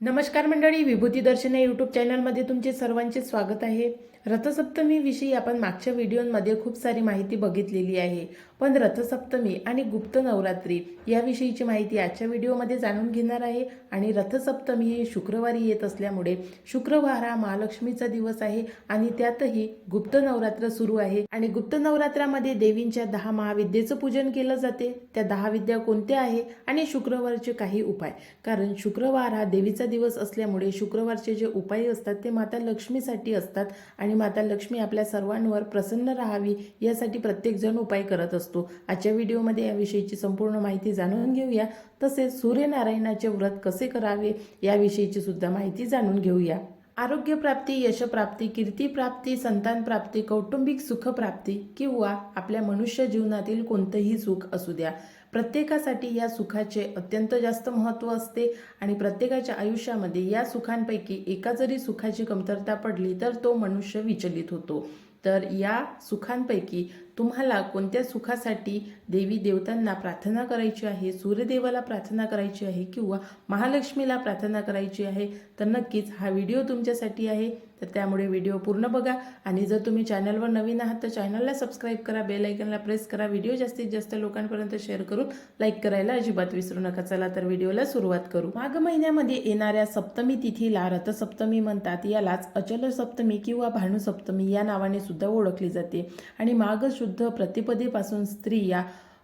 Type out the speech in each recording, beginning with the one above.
नमस्कार मंडळी विभूती दर्शन या यूट्यूब चॅनलमध्ये तुमचे सर्वांचे स्वागत आहे. रथसप्तमीविषयी आपण मागच्या व्हिडिओमध्ये खूप सारी माहिती बघितलेली आहे. पण रथसप्तमी आणि गुप्त नवरात्री याविषयीची माहिती आजच्या व्हिडिओमध्ये जाणून घेणार आहे. आणि रथसप्तमी ही शुक्रवारी येत असल्यामुळे शुक्रवार हा महालक्ष्मीचा दिवस आहे आणि त्यातही गुप्त नवरात्र सुरू आहे. आणि गुप्त नवरात्रामध्ये देवींच्या दहा महाविद्येचं पूजन केलं जाते. त्या दहा विद्या कोणत्या आहे? आणि शुक्रवारचे काही उपाय. कारण शुक्रवार हा देवीचा दिवस असल्यामुळे शुक्रवारचे जे उपाय असतात ते माता लक्ष्मीसाठी असतात. आणि माता लक्ष्मी आपल्या सर्वांवर प्रसन्न राहावी यासाठी प्रत्येकजण उपाय करत असतो. आजच्या व्हिडिओमध्ये याविषयीची संपूर्ण माहिती जाणून घेऊया. तसेच सूर्यनारायणाचे व्रत कसे करावे याविषयीची सुद्धा माहिती जाणून घेऊया. आरोग्यप्राप्ती यशप्राप्ती कीर्तीप्राप्ती संतानप्राप्ती कौटुंबिक सुखप्राप्ती किंवा आपल्या मनुष्य जीवनातील कोणतंही सुख असू द्या. प्रत्येकासाठी या सुखाचे अत्यंत जास्त महत्त्व असते आणि प्रत्येकाच्या आयुष्यामध्ये या सुखांपैकी एका जरी सुखाची कमतरता पडली तर तो मनुष्य विचलित होतो. तर या सुखांपैकी तुम्हाला कोणत्या सुखासाठी देवी देवतांना प्रार्थना करायची आहे सूर्यदेवाला प्रार्थना करायची आहे किंवा महालक्ष्मीला प्रार्थना करायची आहे तर नक्कीच हा व्हिडिओ तुमच्यासाठी आहे. तर त्यामुळे व्हिडिओ पूर्ण बघा. आणि जर तुम्ही चॅनलवर नवीन आहात तर चॅनलला सबस्क्राईब करा बेल आयकनला प्रेस करा. व्हिडिओ जास्तीत जास्त लोकांपर्यंत शेअर करून लाईक करायला अजिबात विसरू नका. चला तर व्हिडिओला सुरुवात करू. माघ महिन्यामध्ये येणाऱ्या सप्तमी तिथीला रथसप्तमी म्हणतात. यालाच अचल सप्तमी किंवा भानुसप्तमी या नावाने सुद्धा ओळखली जाते. आणि माघ शुद्ध प्रतिपदेपासून स्त्रिया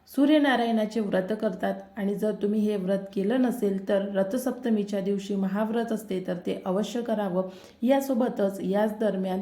सूर्यनारायणाचे व्रत करतात आणि जर तुम्ही हे व्रत केलं नसेल तर रथसप्तमीच्या दिवशी महाव्रत असते तर ते अवश्य करावं. यासोबतच याच दरम्यान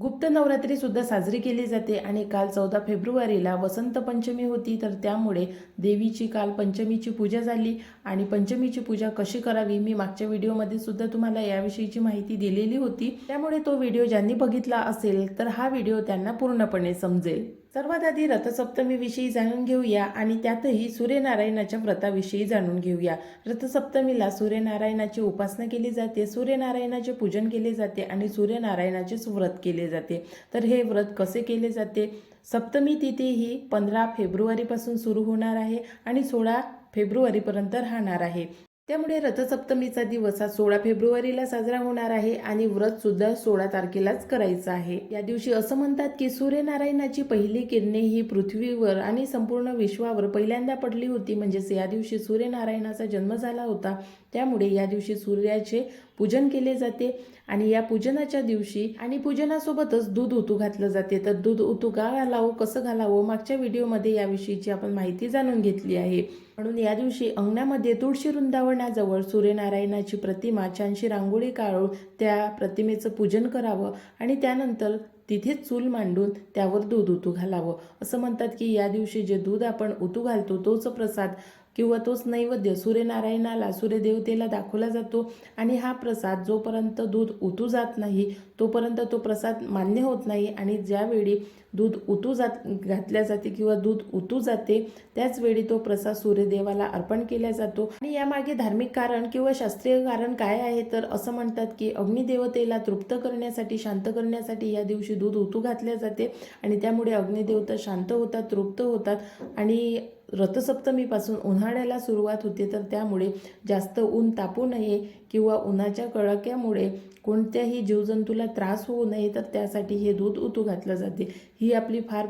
गुप्त नवरात्री सुद्धा साजरी केली जाते आणि काल चौदा फेब्रुवारीला वसंत पंचमी होती तर त्यामुळे देवीची काल पंचमीची पूजा झाली आणि पंचमीची पूजा कशी करावी मी मागच्या व्हिडिओमध्ये सुद्धा तुम्हाला याविषयीची माहिती दिलेली होती. त्यामुळे तो व्हिडिओ ज्यांनी बघितला असेल तर हा व्हिडिओ त्यांना पूर्णपणे समजेल. सर्वात आधी रथसप्तमीविषयी जाणून घेऊया आणि त्यातही सूर्यनारायणाच्या व्रताविषयी जाणून घेऊया. रथसप्तमीला सूर्यनारायणाची उपासना केली जाते सूर्यनारायणाचे पूजन केले जाते आणि सूर्यनारायणाचेच व्रत केले जाते. तर हे व्रत कसे केले जाते? सप्तमी तिथी ही पंधरा फेब्रुवारीपासून सुरू होणार आहे आणि सोळा फेब्रुवारीपर्यंत राहणार आहे. त्यामुळे रथसप्तमीचा दिवस हा सोळा फेब्रुवारीला साजरा होणार आहे आणि व्रत सुद्धा सोळा तारखेलाच करायचं आहे. या दिवशी असं म्हणतात की सूर्यनारायणाची पहिली किरणे ही पृथ्वीवर आणि संपूर्ण विश्वावर पहिल्यांदा पडली होती. म्हणजेच या दिवशी सूर्यनारायणाचा जन्म झाला होता. त्यामुळे या दिवशी सूर्याचे पूजन केले जाते आणि या पूजनाच्या दिवशी आणि पूजनासोबतच दूध उतू घातलं जाते. तर दूध उतू का घालावं कसं घालावं? मागच्या व्हिडिओमध्ये याविषयीची आपण माहिती जाणून घेतली आहे. म्हणून या दिवशी अंगणामध्ये तुळशी वृंदावनाजवळ सूर्यनारायणाची प्रतिमा छानशी रांगोळी काढून त्या प्रतिमेचं पूजन करावं आणि त्यानंतर तिथेच चूल मांडून त्यावर दूध उतू घालावं. असं म्हणतात की या दिवशी जे दूध आपण उतू घालतो तोच प्रसाद किंवा तोच नैवेद्य सूर्यनारायणाला सूर्यदेवतेला दाखवला जातो. आणि हा प्रसाद जोपर्यंत दूध उतू जात नाही तोपर्यंत तो प्रसाद मान्य होत नाही. आणि ज्यावेळी दूध उतू जात घातल्या जाते किंवा दूध उतू जाते त्याचवेळी तो प्रसाद सूर्यदेवाला अर्पण केला जातो. आणि यामागे धार्मिक कारण किंवा शास्त्रीय कारण काय आहे? तर असं म्हणतात की अग्निदेवतेला तृप्त करण्यासाठी शांत करण्यासाठी या दिवशी दूध उतू घातल्या जाते. आणि त्यामुळे अग्निदेवता शांत होतात तृप्त होतात. आणि रथसप्तमीपासून उन्हाळ्याला सुरुवात होते तर त्यामुळे जास्त ऊन तापू नये किंवा उन्हाच्या कडाक्यामुळे कोणत्याही जीवजंतूला त्रास होऊ नये तर त्यासाठी हे दूध उतू घातलं जाते. ही आपली फार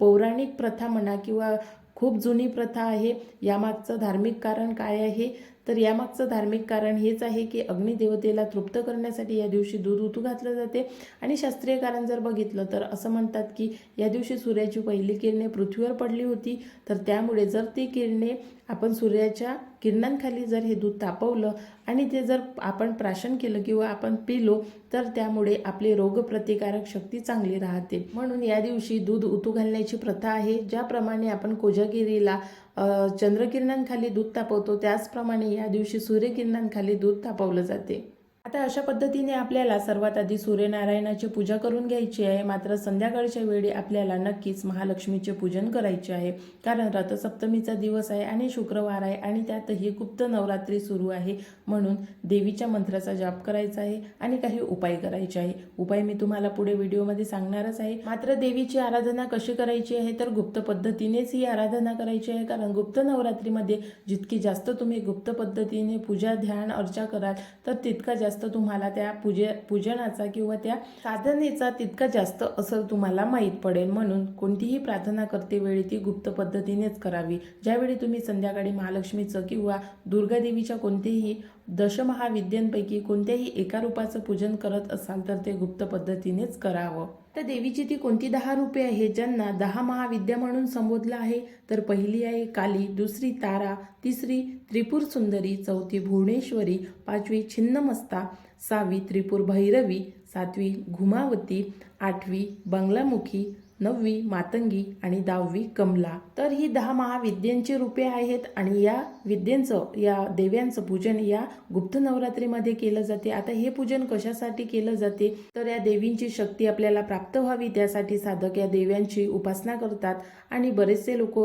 पौराणिक प्रथा म्हणा किंवा खूप जुनी प्रथा आहे. यामागचं धार्मिक कारण काय आहे? तर यामागचं धार्मिक कारण हेच आहे की अग्निदेवतेला तृप्त करण्यासाठी या दिवशी दूध उतू घातलं जाते. आणि शास्त्रीय कारण जर बघितलं तर असं म्हणतात की या दिवशी सूर्याची पहिली किरणे पृथ्वीवर पडली होती. तर त्यामुळे जर ती किरणे आपण सूर्याच्या किरणांखाली जर हे दूध तापवलं आणि ते जर आपण प्राशन केलं किंवा आपण पिलो तर त्यामुळे आपली रोगप्रतिकारक शक्ती चांगली राहते. म्हणून या दिवशी दूध उतू घालण्याची प्रथा आहे ज्याप्रमाणे आपण कोजागिरीला चंद्रकिरणांखाली दूध तापवतो त्याचप्रमाणे या दिवशी सूर्यकिरणांखाली दूध तापवलं जाते. आता अशा पद्धतीने आपल्याला सर्वात आधी सूर्यनारायणाची पूजा करून घ्यायची आहे. मात्र संध्याकाळच्या वेळी आपल्याला नक्कीच महालक्ष्मीचे पूजन करायचे आहे. कारण रथसप्तमीचा दिवस आहे आणि शुक्रवार आहे आणि त्यातही गुप्त नवरात्री सुरू आहे म्हणून देवीच्या मंत्राचा जाप करायचा आहे आणि काही उपाय करायचे आहे. उपाय मी तुम्हाला पुढे व्हिडिओमध्ये सांगणारच आहे. मात्र देवीची आराधना कशी करायची आहे तर गुप्त पद्धतीनेच ही आराधना करायची आहे. कारण गुप्त नवरात्रीमध्ये जितकी जास्त तुम्ही गुप्त पद्धतीने पूजा ध्यान अर्चा कराल तर तितका जास्त जास्त तुम्हाला त्या पूजे पूजनाचा किंवा त्या साधनेचा तितका जास्त असर तुम्हाला माहीत पडेल. म्हणून कोणतीही प्रार्थना करते वेळी ती गुप्त पद्धतीनेच करावी. ज्यावेळी तुम्ही संध्याकाळी महालक्ष्मीचं किंवा दुर्गादेवीच्या कोणतेही दशमहाविद्यांपैकी कोणत्याही एका रूपाचं पूजन करत असाल तर ते गुप्त पद्धतीनेच करावं. तर देवीची ती कोणती दहा रूपे आहे ज्यांना दहा महाविद्या म्हणून संबोधलं आहे तर पहिली आहे काली दुसरी तारा तिसरी त्रिपूर सुंदरी चौथी भुवनेश्वरी पाचवी छिन्नमस्ता सहावी त्रिपूर भैरवी सातवी घुमावती आठवी बंगलामुखी नववी मातंगी आणि दहावी कमला. तर ही दहा महाविद्यांची रूपे आहेत आणि या विद्यांचं या देव्यांचं पूजन या गुप्त नवरात्रीमध्ये केलं जाते. आता हे पूजन कशासाठी केलं जाते? तर या देवींची शक्ती आपल्याला प्राप्त व्हावी त्यासाठी साधक या देव्यांची उपासना करतात. आणि बरेचसे लोक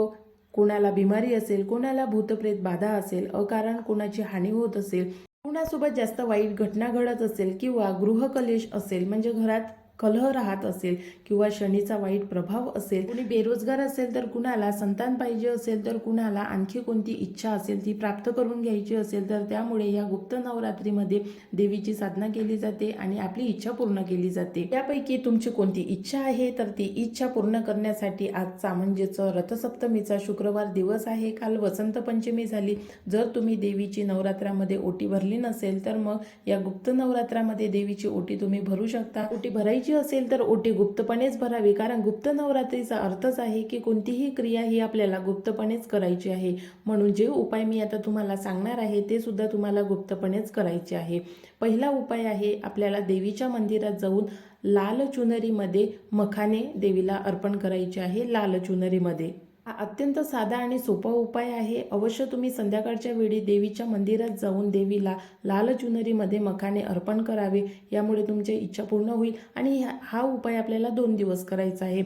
कोणाला बिमारी असेल कोणाला भूतप्रेत बाधा असेल अकारण कोणाची हानी होत असेल कुणासोबत जास्त वाईट घटना घडत असेल किंवा गृहकलेश असेल म्हणजे घरात कलह राहत असेल किंवा शनीचा वाईट प्रभाव असेल कुणी बेरोजगार असेल तर कुणाला संतान पाहिजे असेल तर कुणाला आणखी कोणती इच्छा असेल ती प्राप्त करून घ्यायची असेल तर त्यामुळे या गुप्त नवरात्रीमध्ये देवीची साधना केली जाते आणि आपली इच्छा पूर्ण केली जाते. त्यापैकी तुमची कोणती इच्छा आहे? तर ती इच्छा पूर्ण करण्यासाठी आजचा म्हणजेच रथसप्तमीचा शुक्रवार दिवस आहे. काल वसंत पंचमी झाली. जर तुम्ही देवीची नवरात्रामध्ये ओटी भरली नसेल तर मग या गुप्त नवरात्रामध्ये देवीची ओटी तुम्ही भरू शकता. ओटी भरायची असेल तर ओटी गुप्तपणेच भरावी. कारण गुप्त नवरात्रीचा अर्थच आहे की कोणतीही क्रिया ही आपल्याला गुप्तपणेच करायची आहे. म्हणून जे उपाय मी आता तुम्हाला सांगणार आहे ते सुद्धा तुम्हाला गुप्तपणेच करायचे आहे. पहिला उपाय आहे आपल्याला देवीच्या मंदिरात जाऊन लाल चुनरीमध्ये मखाने देवीला अर्पण करायचे आहे. लाल चुनरीमध्ये. हा अत्यंत साधा आणि सोपा उपाय आहे. अवश्य तुम्ही संध्याकाळच्या वेळी देवीच्या मंदिरात जाऊन देवीला लाल चुनरीमध्ये मखाने अर्पण करावे. यामुळे तुमची इच्छा पूर्ण होईल आणि ह्या- हा उपाय आपल्याला दोन दिवस करायचा आहे.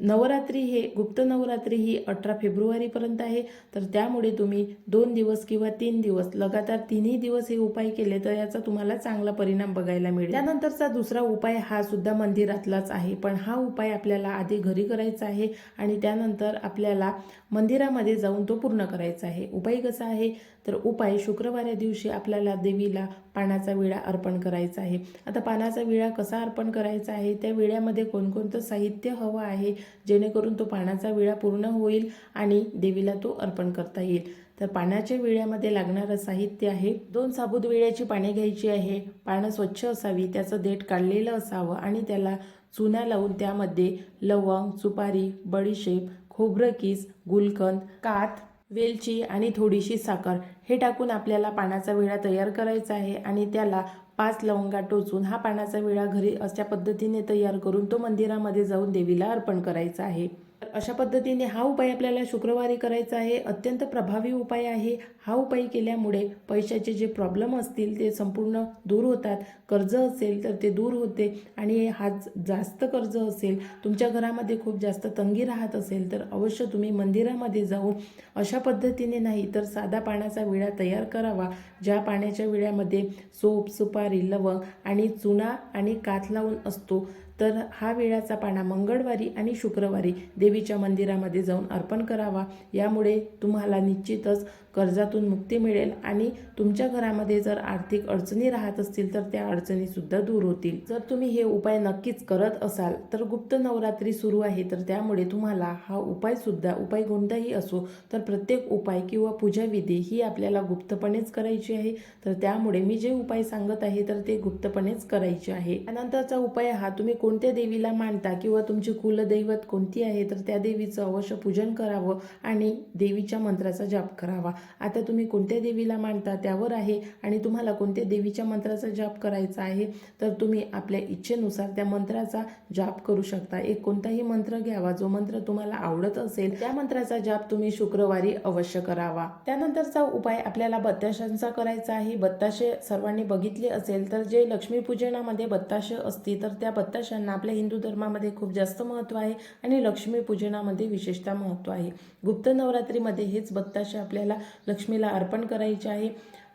नवरात्री हे गुप्त नवरात्री ही अठरा फेब्रुवारीपर्यंत आहे. तर त्यामुळे तुम्ही दोन दिवस किंवा तीन दिवस लगातार तिन्ही दिवस हे उपाय केले तर याचा तुम्हाला चांगला परिणाम बघायला मिळेल. त्यानंतरचा दुसरा उपाय हा सुद्धा मंदिरातलाच आहे. पण हा उपाय आपल्याला आधी घरी करायचा आहे आणि त्यानंतर आपल्याला मंदिरामध्ये जाऊन तो पूर्ण करायचा आहे. उपाय कसा आहे? तर उपाय शुक्रवार या दिवशी आपल्याला देवीला पानाचा विळा अर्पण करायचा आहे. आता पानाचा विळा कसा अर्पण करायचा आहे? त्या विळ्यामध्ये कोणकोणतं साहित्य हवं आहे? जेणेकरून तो पानाचा विळा पूर्ण होईल आणि देवीला तो अर्पण करता येईल. तर पाण्याच्या विळ्यामध्ये लागणारं साहित्य आहे. दोन साबूत विळ्याची पाने घ्यायची आहे. पानं स्वच्छ असावी त्याचं देठ काढलेलं असावं आणि त्याला चुना लावून त्यामध्ये लवंग सुपारी बडीशेप खोबरं किस गुलकंद कात वेलची आणि थोडीशी साखर हे टाकून आपल्याला पाण्याचा विळा तयार करायचा आहे आणि त्याला पाच लवंगा टोचून हा पाण्याचा विळा घरी अशा पद्धतीने तयार करून तो मंदिरामध्ये जाऊन देवीला अर्पण करायचा आहे. अशा पद्धतीने हा उपाय आपल्याला शुक्रवारी करायचा आहे. अत्यंत प्रभावी उपाय आहे. हा उपाय केल्यामुळे पैशाचे जे प्रॉब्लेम असतील ते संपूर्ण दूर होतात. कर्ज असेल तर ते दूर होते आणि हा जास्त कर्ज असेल तुमच्या घरामध्ये खूप जास्त तंगी राहत असेल तर अवश्य तुम्ही मंदिरामध्ये जाऊन अशा पद्धतीने नाही तर साधा पाण्याचा विळा तयार करावा. ज्या पाण्याच्या विळ्यामध्ये सोप सुपारी लवंग आणि चुना आणि काथ लावून असतो. तर हा वेळाचा पाना मंगळवारी आणि शुक्रवारी देवीच्या मंदिरामध्ये जाऊन अर्पण करावा. यामुळे तुम्हाला निश्चितच कर्जातून मुक्ती मिळेल आणि तुमच्या घरामध्ये जर आर्थिक अडचणी राहत असतील तर त्या अडचणीसुद्धा दूर होतील. जर तुम्ही हे उपाय नक्कीच करत असाल तर गुप्त नवरात्री सुरू आहे तर त्यामुळे तुम्हाला हा उपायसुद्धा उपाय कोणताही असो तर प्रत्येक उपाय किंवा पूजाविधी ही आपल्याला गुप्तपणेच करायची आहे. तर त्यामुळे मी जे उपाय सांगत आहे तर ते गुप्तपणेच करायचे आहे. त्यानंतरचा उपाय हा तुम्ही कोणत्या देवीला मानता किंवा तुमची कुलदैवत कोणती आहे तर त्या देवीचं अवश्य पूजन करावं आणि देवीच्या मंत्राचा जाप करावा. आता तुम्ही कोणत्या देवीला मानता त्यावर आहे आणि तुम्हाला कोणत्या देवीच्या मंत्राचा जाप करायचा आहे तर तुम्ही आपल्या इच्छेनुसार त्या मंत्राचा जाप करू शकता. एक कोणताही मंत्र घ्यावा जो मंत्र तुम्हाला आवडत असेल त्या मंत्राचा जाप तुम्ही शुक्रवारी अवश्य करावा. त्यानंतरचा उपाय आपल्याला बत्ताशांचा करायचा आहे. बत्ताशे सर्वांनी बघितले असेल तर जे लक्ष्मीपूजनामध्ये बत्ताशे असते तर त्या बत्ताशा त्यांना आपल्या हिंदू धर्मामध्ये खूप जास्त महत्त्व आहे आणि लक्ष्मीपूजनामध्ये विशेषतः महत्त्व आहे. गुप्त नवरात्रीमध्ये हेच बत्ताशे आपल्याला लक्ष्मीला अर्पण करायचे आहे.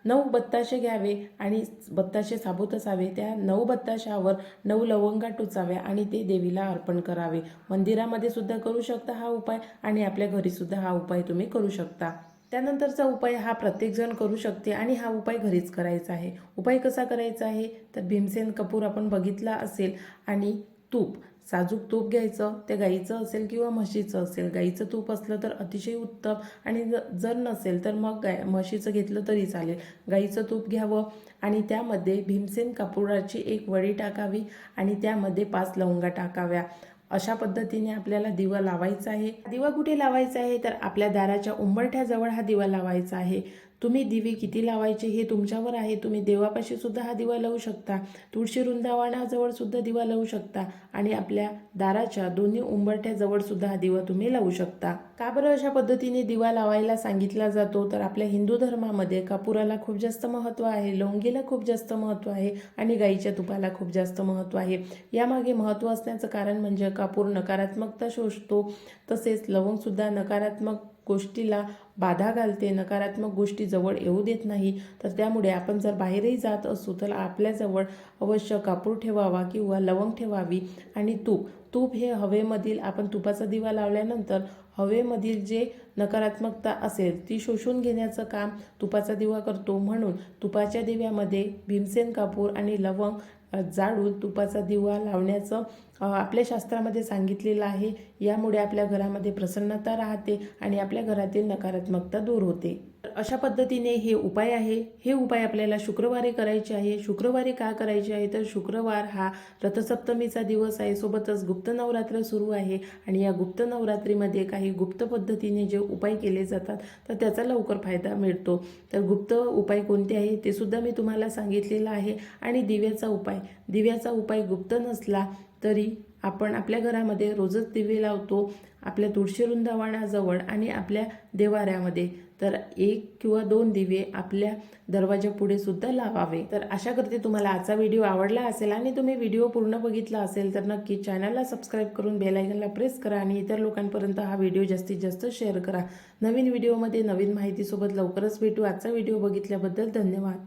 नऊ बत्ताशे घ्यावे आणि बत्ताशे साबूत असावे. त्या नऊ बत्ताशावर नऊ लवंगा टोचाव्या आणि ते देवीला अर्पण करावे. मंदिरामध्ये सुद्धा करू शकता हा उपाय आणि आपल्या घरीसुद्धा हा उपाय तुम्ही करू शकता. त्यानंतरचा उपाय हा प्रत्येकजण करू शकते आणि हा उपाय घरीच करायचा आहे. उपाय कसा करायचा आहे? तर भीमसेन कपूर आपण बघितला असेल आणि तूप. साजूक तूप घ्यायचं ते गाईचं असेल किंवा म्हशीचं असेल. गाईचं तूप असलं तर अतिशय उत्तम आणि जर नसेल तर मग गाय म्हशीचं घेतलं तरी चालेल. गाईचं तूप घ्यावं आणि त्यामध्ये भीमसेन कापुराची एक वडी टाकावी आणि त्यामध्ये पाच लवंगा टाकाव्या. अशा पद्धतीने आपल्याला दिवा लावायचा आहे. दिवा कुठे लावायचा आहे? तर आपल्या दाराच्या उंबरठ्याजवळ हा दिवा लावायचा आहे. तुम्ही दिवे किती लावायचे हे तुमच्यावर आहे. तुम्ही देवापाशी सुद्धा हा दिवा लावू शकता. तुळशी वृंदावनाजवळ सुद्धा दिवा लावू शकता. आणि आपल्या दाराच्या दोन्ही उंबरठ्याजवळ सुद्धा हा दिवा तुम्ही लावू शकता. का बरं अशा पद्धतीने दिवा लावायला सांगितला जातो? तर आपल्या हिंदू धर्मामध्ये कापुराला खूप जास्त महत्त्व आहे लवंगीला खूप जास्त महत्त्व आहे आणि गाईच्या तुपाला खूप जास्त महत्त्व आहे. यामागे महत्त्व असण्याचं कारण म्हणजे कापूर नकारात्मकता शोषतो. तसेच लवंगसुद्धा नकारात्मक गोष्टीला बाधा घालते नकारात्मक गोष्टी जवळ येऊ देत नाही तर त्यामुळे आपण जर बाहेरही जात असू तर आपल्याजवळ अवश्य कापूर ठेवावा किंवा लवंग ठेवावी. आणि तूप तूप हे हवेमधील आपण तुपाचा दिवा लावल्यानंतर हवेमधील जे नकारात्मकता असेल ती शोषून घेण्याचं काम तुपाचा दिवा करतो. म्हणून तुपाच्या दिव्यामध्ये भीमसेन कापूर आणि लवंग जाळून तुपाचा दिवा लावण्याचं आपल्या शास्त्रामध्ये सांगितलेलं आहे. यामुळे आपल्या घरामध्ये प्रसन्नता राहते आणि आपल्या घरातील नकारात्मकता दूर होते. अशा पद्धतीने हे उपाय आहे. हे उपाय आपल्याला शुक्रवारी करायचे आहे. शुक्रवारी का करायचे आहे? तर शुक्रवार हा रथसप्तमीचा दिवस आहे. सोबतच गुप्त नवरात्र सुरू आहे. आणि या गुप्त नवरात्रीमध्ये काही गुप्त पद्धतीने जे उपाय केले जातात तर त्याचा लवकर फायदा मिळतो. तर गुप्त उपाय कोणते आहे ते सुद्धा मी तुम्हाला सांगितलेलं आहे. आणि दिव्याचा उपाय. दिव्याचा उपाय गुप्त नसला तरी आपण आपल्या घरामध्ये रोजच दिवे लावतो आपल्या तुळशी वृंदावनाजवळ आणि आपल्या देवाऱ्यामध्ये तर एक किंवा दोन दिवे आपल्या दरवाजापुढे सुद्धा लावावे. तर आशा करते तुम्हाला आजचा व्हिडिओ आवडला असेल आणि तुम्ही व्हिडिओ पूर्ण बघितला असेल तर नक्की चॅनलला सबस्क्राईब करून बेलायकनला प्रेस करा आणि इतर लोकांपर्यंत हा व्हिडिओ जास्तीत जास्त शेअर करा. नवीन व्हिडिओमध्ये नवीन माहितीसोबत लवकरच भेटू. आजचा व्हिडिओ बघितल्याबद्दल धन्यवाद.